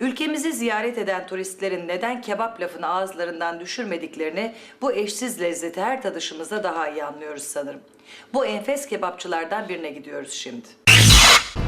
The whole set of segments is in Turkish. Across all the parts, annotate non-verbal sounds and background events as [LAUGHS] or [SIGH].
Ülkemizi ziyaret eden turistlerin neden kebap lafını ağızlarından düşürmediklerini bu eşsiz lezzeti her tadışımızda daha iyi anlıyoruz sanırım. Bu enfes kebapçılardan birine gidiyoruz şimdi.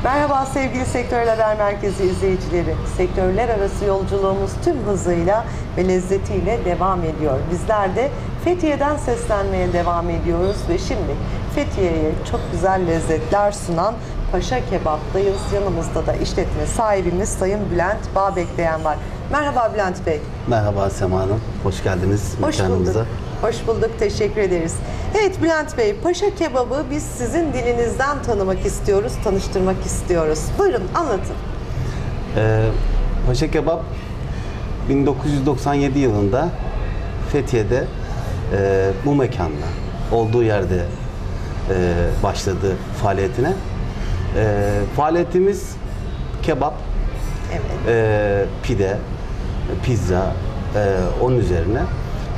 Merhaba sevgili Sektörler Haber Merkezi izleyicileri. Sektörler arası yolculuğumuz tüm hızıyla ve lezzetiyle devam ediyor. Bizler de Fethiye'den seslenmeye devam ediyoruz ve şimdi Fethiye'ye çok güzel lezzetler sunan Paşa Kebap'tayız. Yanımızda da işletme sahibimiz Sayın Bülent Bağbekleyen var. Merhaba Bülent Bey. Merhaba Sema Hanım. Hoş geldiniz Hoş mekanımıza. bulduk. Hoş bulduk. Teşekkür ederiz. Evet Bülent Bey, Paşa Kebabı biz sizin dilinizden tanımak istiyoruz, tanıştırmak istiyoruz. Buyurun anlatın. Ee, Paşa Kebap 1997 yılında Fethiye'de e, bu mekanda olduğu yerde e, başladı faaliyetine. E, faaliyetimiz kebap, Evet. e, pide, pizza e, onun üzerine.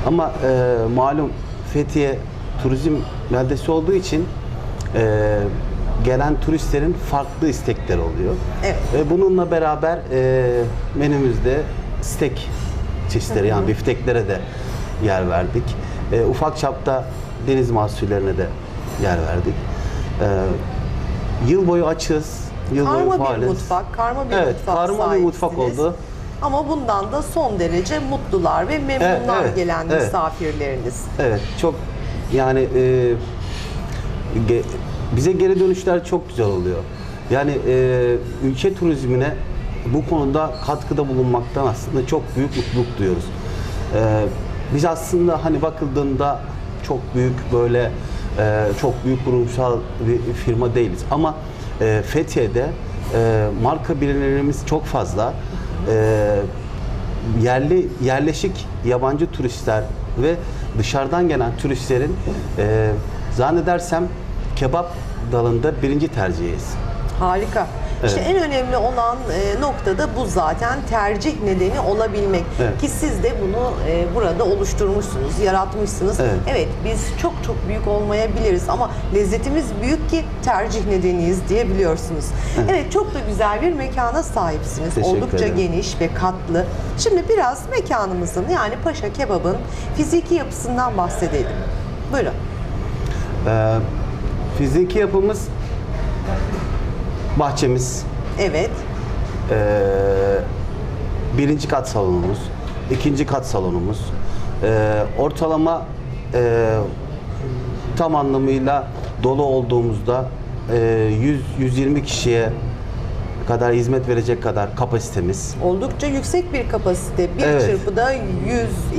Ama e, malum Fethiye turizm beldesi olduğu için e, gelen turistlerin farklı istekleri oluyor. Evet. Ve bununla beraber e, menümüzde steak çeşitleri yani bifteklere de yer verdik. E, ufak çapta deniz mahsullerine de yer verdik. E, yıl boyu açız. Yıl boyu Karma bir faaliz. mutfak, karma bir Evet, mutfak karma bir mutfak oldu. Ama bundan da son derece mutlular ve memnunlar Evet, evet, gelen evet. misafirleriniz. Evet, çok yani e, ge- bize geri dönüşler çok güzel oluyor. Yani e, ülke turizmine bu konuda katkıda bulunmaktan aslında çok büyük mutluluk duyuyoruz. E, biz aslında hani bakıldığında çok büyük böyle e, çok büyük kurumsal bir firma değiliz ama e, Fethiye'de e, marka birimlerimiz çok fazla. E, yerli yerleşik yabancı turistler ve dışarıdan gelen turistlerin e, zannedersem kebap dalında birinci tercihiyiz. Harika. İşte en önemli olan e, nokta da bu zaten tercih nedeni olabilmek. Evet. Ki siz de bunu e, burada oluşturmuşsunuz, yaratmışsınız. Evet. biz çok çok büyük olmayabiliriz ama lezzetimiz büyük ki tercih nedeniyiz diyebiliyorsunuz. Evet çok da güzel bir mekana sahipsiniz. Teşekkür Oldukça ederim. geniş ve katlı. Şimdi biraz mekanımızın yani Paşa Kebap'ın fiziki yapısından bahsedelim. Buyurun. E, fiziki yapımız bahçemiz, Evet. e, birinci kat salonumuz, ikinci kat salonumuz, e, ortalama e, tam anlamıyla dolu olduğumuzda e, 100-120 kişiye kadar hizmet verecek kadar kapasitemiz. Oldukça yüksek bir kapasite. Bir Evet. çırpıda 100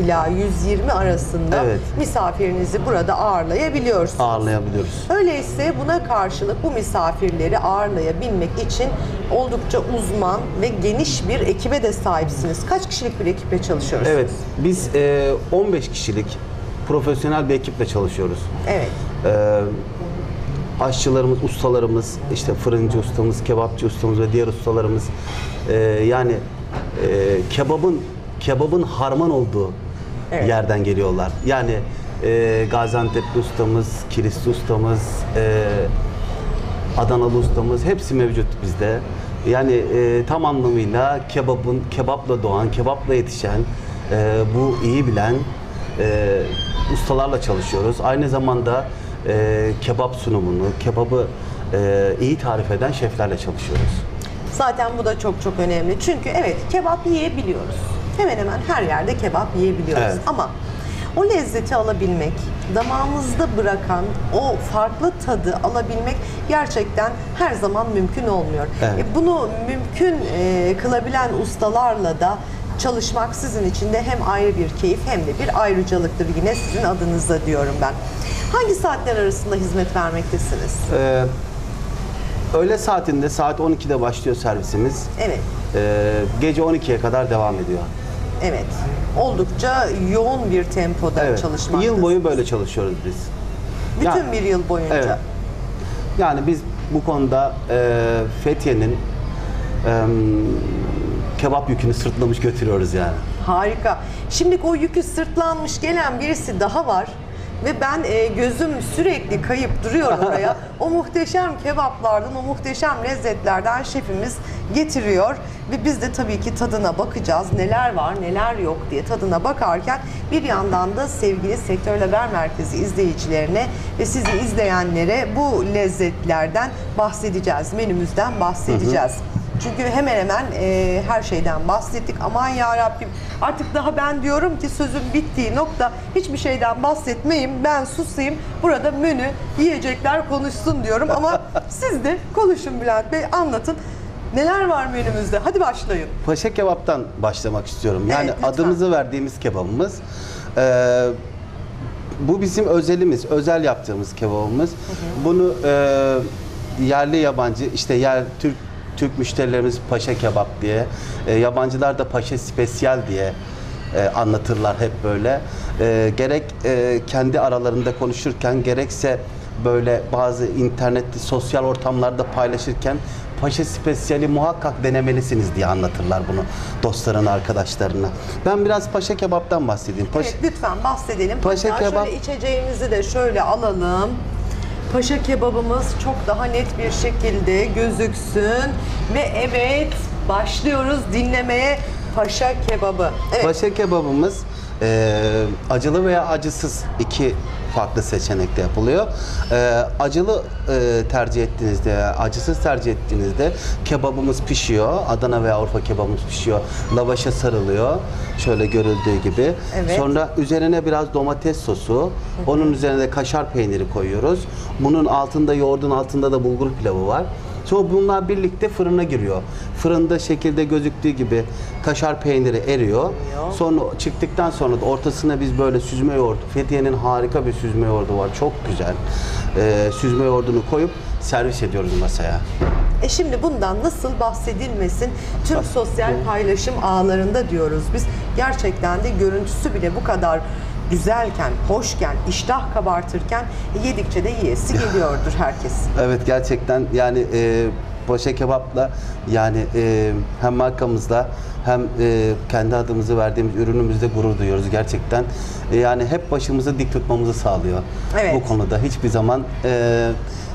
ila 120 arasında Evet. misafirinizi burada ağırlayabiliyorsunuz. ağırlayabiliyoruz. Öyleyse buna karşılık bu misafirleri ağırlayabilmek için oldukça uzman ve geniş bir ekibe de sahipsiniz. Kaç kişilik bir ekiple çalışıyorsunuz? Evet, biz e, 15 kişilik profesyonel bir ekiple çalışıyoruz. Evet. E, aşçılarımız, ustalarımız, işte fırıncı ustamız, kebapçı ustamız ve diğer ustalarımız e, yani e, kebabın kebabın harman olduğu Evet. yerden geliyorlar. Yani e, Gaziantep'li ustamız, Kilisli ustamız, e, Adanalı ustamız hepsi mevcut bizde. Yani e, tam anlamıyla kebabın kebapla doğan, kebapla yetişen, e, bu iyi bilen e, ustalarla çalışıyoruz. Aynı zamanda e, kebap sunumunu, kebabı e, iyi tarif eden şeflerle çalışıyoruz. Zaten bu da çok çok önemli. Çünkü evet kebap yiyebiliyoruz. Hemen hemen her yerde kebap yiyebiliyoruz. Evet. Ama o lezzeti alabilmek, damağımızda bırakan o farklı tadı alabilmek gerçekten her zaman mümkün olmuyor. Evet. E, bunu mümkün e, kılabilen ustalarla da çalışmak sizin için de hem ayrı bir keyif hem de bir ayrıcalıktır yine sizin adınıza diyorum ben. Hangi saatler arasında hizmet vermektesiniz? E, öğle saatinde saat 12'de başlıyor servisimiz. Evet. E, gece 12'ye kadar devam ediyor. Evet. Oldukça yoğun bir tempoda Evet. çalışmaktasınız. Yıl boyu böyle çalışıyoruz biz. Bütün Ya- bir yıl boyunca. Evet. Yani biz bu konuda e, Fethiye'nin e, kebap yükünü sırtlamış götürüyoruz yani. Harika. Şimdi o yükü sırtlanmış gelen birisi daha var. Ve ben e, gözüm sürekli kayıp duruyor [LAUGHS] oraya. o muhteşem kebaplardan, o muhteşem lezzetlerden şefimiz getiriyor. Ve biz de tabii ki tadına bakacağız. Neler var, neler yok diye tadına bakarken bir yandan da sevgili Sektör Haber Merkezi izleyicilerine ve sizi izleyenlere bu lezzetlerden bahsedeceğiz. Menümüzden bahsedeceğiz. Çünkü hemen hemen e, her şeyden bahsettik. Aman ya Rabbim artık daha ben diyorum ki sözün bittiği nokta hiçbir şeyden bahsetmeyeyim. Ben susayım. Burada menü, yiyecekler konuşsun diyorum ama [LAUGHS] siz de konuşun Bülent Bey anlatın. Neler var menümüzde? Hadi başlayın. Paşa kebaptan başlamak istiyorum. Yani Evet, lütfen. adımızı verdiğimiz kebabımız. Ee, bu bizim özelimiz, özel yaptığımız kebabımız. Bunu e, yerli yabancı, işte yer Türk Türk müşterilerimiz paşa kebap diye, e, yabancılar da paşa spesiyal diye e, anlatırlar hep böyle. E, gerek e, kendi aralarında konuşurken, gerekse böyle bazı internette, sosyal ortamlarda paylaşırken Paşa Spesiyali muhakkak denemelisiniz diye anlatırlar bunu dostlarına, arkadaşlarına. Ben biraz paşa kebaptan bahsedeyim. Paşa, Evet lütfen bahsedelim. Paşa Hatta kebap- Şöyle içeceğimizi de şöyle alalım. Paşa kebabımız çok daha net bir şekilde gözüksün. Ve evet başlıyoruz dinlemeye Paşa kebabı. Evet. Paşa kebabımız e, acılı veya acısız iki farklı seçenekte yapılıyor. E, acılı e, tercih ettiğinizde, acısız tercih ettiğinizde kebabımız pişiyor. Adana veya Avrupa kebabımız pişiyor. Lavaşa sarılıyor. Şöyle görüldüğü gibi. Evet. Sonra üzerine biraz domates sosu, onun üzerine de kaşar peyniri koyuyoruz. Bunun altında yoğurdun altında da bulgur pilavı var. Sonra bunlar birlikte fırına giriyor. Fırında şekilde gözüktüğü gibi kaşar peyniri eriyor. Sonra çıktıktan sonra da ortasına biz böyle süzme yoğurt, Fethiye'nin harika bir süzme yoğurdu var. Çok güzel. Ee, süzme yoğurdunu koyup servis ediyoruz masaya. E şimdi bundan nasıl bahsedilmesin? Tüm sosyal paylaşım ağlarında diyoruz biz. Gerçekten de görüntüsü bile bu kadar güzelken, hoşken, iştah kabartırken e, yedikçe de yiyesi [LAUGHS] geliyordur herkes. Evet gerçekten yani e, Paşa Kebap'la yani e, hem markamızla hem e, kendi adımızı verdiğimiz ürünümüzde gurur duyuyoruz gerçekten. E, yani hep başımızı dik tutmamızı sağlıyor. Evet. Bu konuda hiçbir zaman e,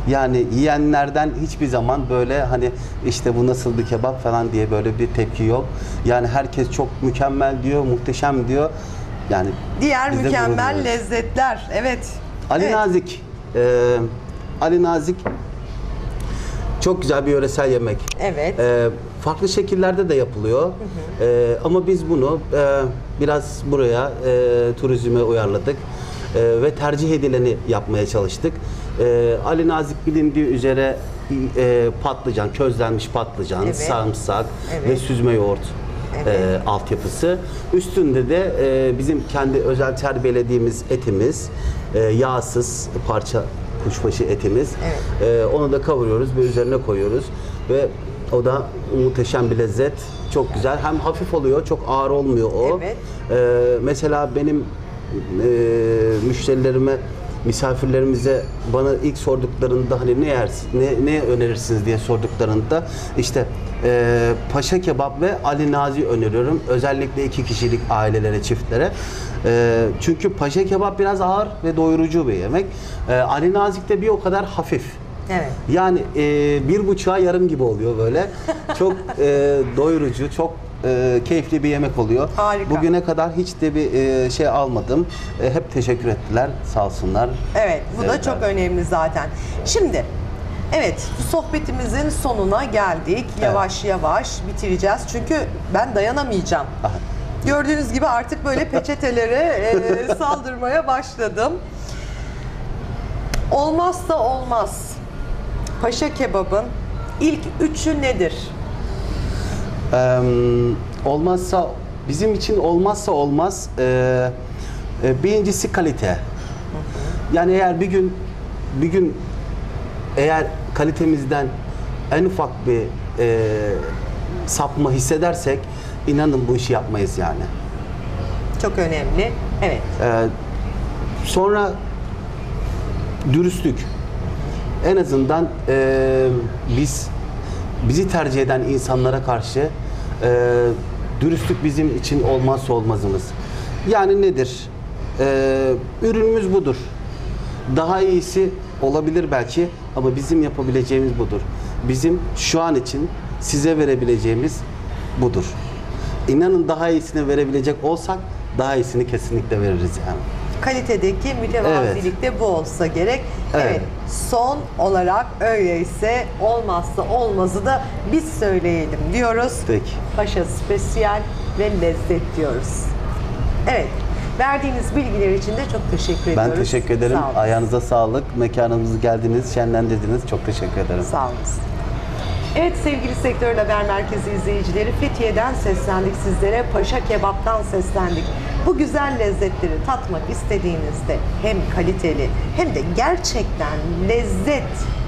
yani yiyenlerden hiçbir zaman böyle hani işte bu nasıl bir kebap falan diye böyle bir tepki yok. Yani herkes çok mükemmel diyor, muhteşem diyor. Yani Diğer biz de gurur mükemmel duyuyoruz. lezzetler. Evet. Ali Evet. Nazik. Ee, Ali Nazik çok güzel bir yöresel yemek. Evet. Ee, farklı şekillerde de yapılıyor. Ee, ama biz bunu e, biraz buraya e, turizme uyarladık. E, ve tercih edileni yapmaya çalıştık. E, Ali Nazik bilindiği üzere e, patlıcan, közlenmiş patlıcan, Evet. sarımsak Evet. ve süzme yoğurt Evet. e, altyapısı. Üstünde de e, bizim kendi özel terbiyelediğimiz etimiz, e, yağsız parça kuşbaşı etimiz. Evet. E, onu da kavuruyoruz ve üzerine koyuyoruz ve o da muhteşem bir lezzet. Çok güzel. Hem hafif oluyor, çok ağır olmuyor o. Evet. E, mesela benim e, müşterilerime misafirlerimize bana ilk sorduklarında hani ne yersin, ne, ne önerirsiniz diye sorduklarında işte e, paşa kebap ve Ali Nazi öneriyorum. Özellikle iki kişilik ailelere, çiftlere. E, çünkü paşa kebap biraz ağır ve doyurucu bir yemek. E, Ali Nazik de bir o kadar hafif. Evet. Yani e, bir buçuğa yarım gibi oluyor böyle. Çok e, doyurucu, çok e, keyifli bir yemek oluyor. Harika. Bugüne kadar hiç de bir e, şey almadım. E, hep teşekkür ettiler, sağ olsunlar. Evet, bu da çok önemli zaten. Şimdi, evet, sohbetimizin sonuna geldik. Yavaş yavaş bitireceğiz. Çünkü ben dayanamayacağım. Aha. Gördüğünüz gibi artık böyle [LAUGHS] peçetelere e, saldırmaya başladım. Olmazsa olmaz. Paşa kebabın ilk üçü nedir? Ee, olmazsa bizim için olmazsa olmaz e, e, birincisi kalite. Yani eğer bir gün bir gün eğer kalitemizden en ufak bir e, sapma hissedersek inanın bu işi yapmayız yani. Çok önemli. Evet. Ee, sonra dürüstlük. En azından e, biz bizi tercih eden insanlara karşı e, dürüstlük bizim için olmazsa olmazımız. Yani nedir? E, ürünümüz budur. daha iyisi olabilir belki ama bizim yapabileceğimiz budur. Bizim şu an için size verebileceğimiz budur. İnanın daha iyisini verebilecek olsak daha iyisini kesinlikle veririz yani. Kalitedeki mütevazilik de bu olsa gerek. Evet. Evet. Son olarak öyleyse olmazsa olmazı da biz söyleyelim diyoruz. Peki. Paşa spesiyel ve lezzet diyoruz. Evet. Verdiğiniz bilgiler için de çok teşekkür ediyoruz. Ben teşekkür ederim. Sağ olun. Ayağınıza sağlık. Mekanımıza geldiniz, şenlendirdiniz. Çok teşekkür ederim. Sağ olun. Evet sevgili Sektör Haber Merkezi izleyicileri Fethiye'den seslendik sizlere. Paşa Kebap'tan seslendik. Bu güzel lezzetleri tatmak istediğinizde hem kaliteli hem de gerçekten lezzet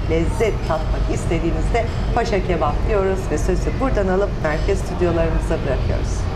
lezzet tatmak istediğinizde Paşa Kebap diyoruz ve sözü buradan alıp merkez stüdyolarımıza bırakıyoruz.